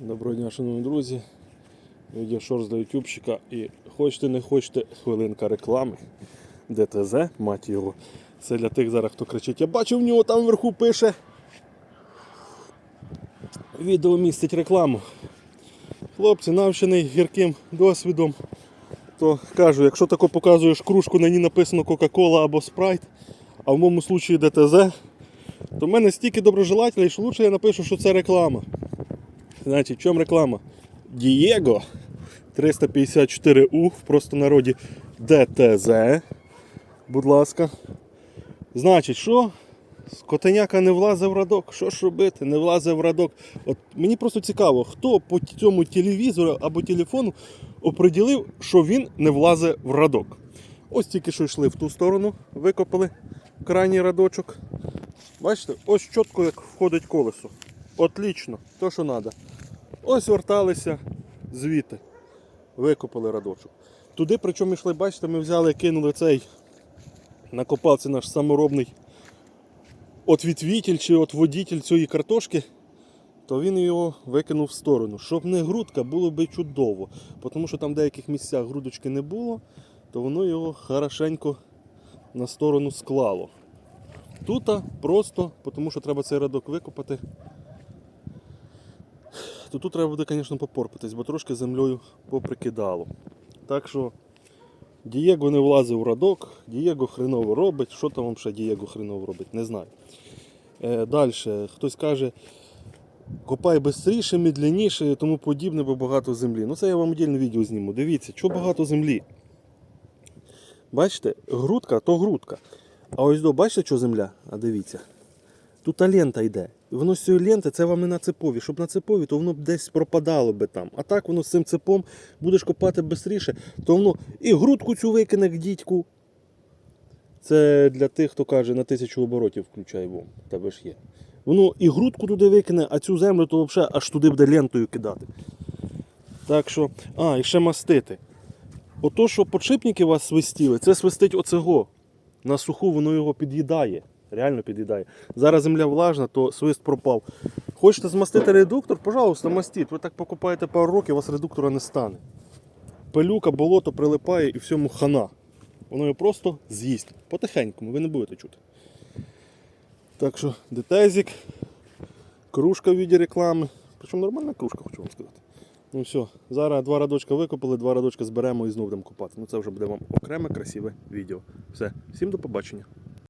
Доброго дня, шановні друзі. Відеошорс для ютубчика. І хочете не хочете, хвилинка реклами. ДТЗ, мать його. Це для тих зараз, хто кричить, я бачив в нього там вверху пише. Відео містить рекламу. Хлопці, навчений гірким досвідом, то кажу, якщо тако показуєш кружку, на ній написано Кока-Кола або Спрайт, а в моєму случаї ДТЗ, то в мене стільки доброжелателей, що лучше я напишу, що це реклама. Значить, в чому реклама? Дієго 354У в простонароді ДТЗ. Будь ласка. Значить, що? Скотеняка не влазить в радок. Що ж робити? Не влазить в радок. От мені просто цікаво, хто по цьому телевізору або телефону оприділив, що він не влазить в радок. Ось тільки що йшли в ту сторону, викопали крайній радочок. Бачите, ось чітко як входить колесо. Отлично, то що треба. Ось верталися звідти. Викопали радочок. Туди, причому йшли, бачите, ми взяли, кинули цей на копалці наш саморобний отвітвітель чи отводітель цієї картошки, то він його викинув в сторону. Щоб не грудка, було би чудово. Тому що там в деяких місцях грудочки не було, то воно його хорошенько на сторону склало. Тут просто, тому що треба цей радок викопати, то тут треба буде, звісно, попорпатись, бо трошки землею поприкидало. Так що Дієго не влазив в радок, Дієго хреново робить. Що там вам ще Дієго хреново робить, не знаю. Е, Далі, хтось каже, копай швидше, медленніше тому подібне, бо багато землі. Ну це я вам віддільне відео зніму. Дивіться, що багато землі. Бачите, грудка то грудка. А ось до, бачите, що земля? А дивіться. Тут лента йде. Воно з цієї ленти це вам не на цепові. Щоб на цепові, то воно б десь пропадало би там. А так воно з цим цепом будеш копати швидше, то воно і грудку цю викине к дідьку. Це для тих, хто каже, на тисячу оборотів включай вом. Тебе ж є. Воно і грудку туди викине, а цю землю то взагалі аж туди буде лентою кидати. Так що, а, і ще мастити. Ото, що подшипники вас свистіли, це свистить оцего. На суху воно його під'їдає. Реально під'їдає. Зараз земля влажна, то свист пропав. Хочете змастити редуктор? Пожалуйста, мастіть. Ви так покупаєте пару років, у вас редуктора не стане. Пилюка, болото прилипає і всьому хана. Воно його просто з'їсть. Потихенькому, ви не будете чути. Так що, детезик, кружка в віді реклами. Причому нормальна кружка, хочу вам сказати. Ну все, зараз два радочка викопали, два радочка зберемо і знову будемо копати. Ну це вже буде вам окреме красиве відео. Все, всім до побачення.